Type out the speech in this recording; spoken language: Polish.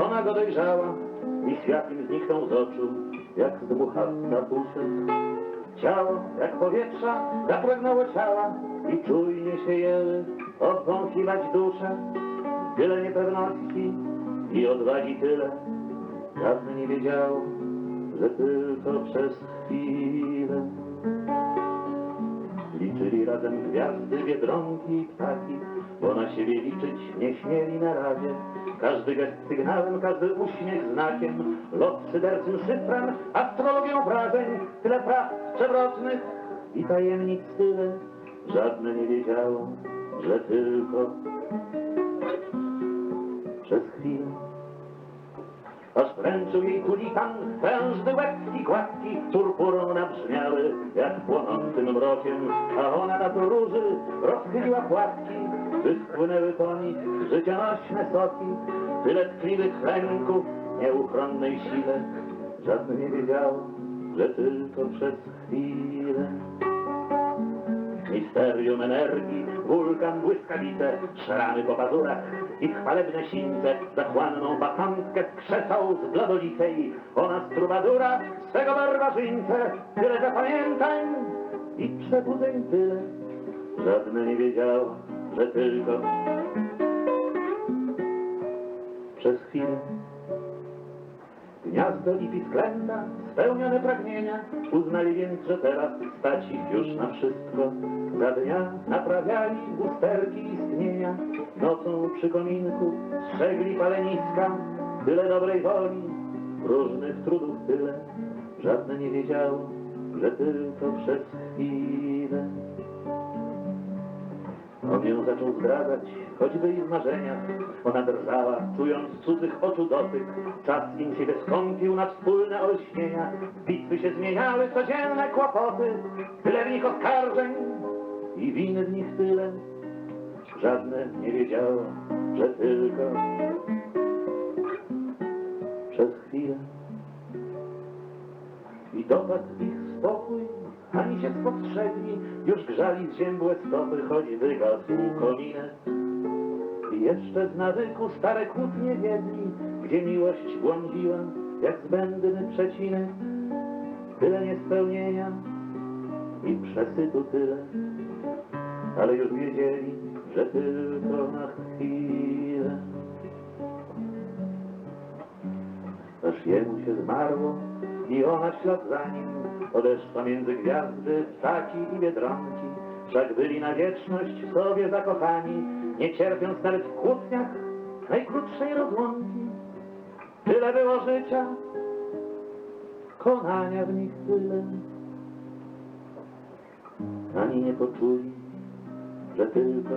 ona go dojrzała i świat im zniknął z oczu, jak zdmuchawca puszek. Ciało, jak powietrza, zapragnęło ciała i czujnie się jęły odwąchiwać duszę. Tyle niepewności i odwagi tyle, żadne nie wiedziało, że tylko przez chwilę. Liczyli razem gwiazdy, biedronki i ptaki, na siebie liczyć nie śmieli na razie. Każdy gest sygnałem, każdy uśmiech znakiem, lot szyderczym szyfrem, astrologią wrażeń, tyle praw przewrotnych i tajemnic tyle, żadne nie wiedziało, że tylko przez chwilę. Aż wręczył jej tulipan, prężny łeb i gładki, purpurą nabrzmiały, jak płonącym mrokiem, a ona na to róży rozchyliła płatki, by spłynęły po nich życionośne soki, tyle tkliwych lęków, nieuchronnej sile, żadne nie wiedziało, że tylko przez chwilę. Misterium energii, wulkan błyskawice, szramy po pazurach i chwalebne sińce, zachłanną bakantkę skrzesał z bladolitej. Ona z trubadura, swego barbarzyńcę, tyle zapamiętań i przebudzeń tyle. Żadne nie wiedziało, że tylko przez chwilę Gniazdo i pisklęta, spełnione pragnienia, uznali więc, że teraz stać ich już na wszystko. Za dnia naprawiali usterki istnienia, nocą przy kominku strzegli paleniska, tyle dobrej woli, różnych trudów tyle, żadne nie wiedziało, że tylko przez chwilę. On ją zaczął zdradzać, choćby i w marzeniach. Ona drżała, czując cudzych oczu dotyk. Czas im się wystąpił na wspólne olśnienia. Bitwy się zmieniały, codzienne kłopoty. Tyle w nich oskarżeń i winy w nich tyle. Żadne nie wiedziało, że tylko przez chwilę. I dopadł ich spokój, ani się spostrzegli, już grzali zziębłe stopy, choć wygasł kominek. I jeszcze z nawyku stare kłótnie wiedli, gdzie miłość błądziła, jak zbędny przecinek. Tyle niespełnienia i przesytu tyle, ale już wiedzieli, że tylko na chwilę. aż jemu się zmarło i ona ślad za nim odeszła między gwiazdy, ptaki i biedronki. Wszak byli na wieczność sobie zakochani, nie cierpiąc nawet w kłótniach najkrótszej rozłąki. Tyle było życia, konania w nich tyle. Ani nie poczuli, że tylko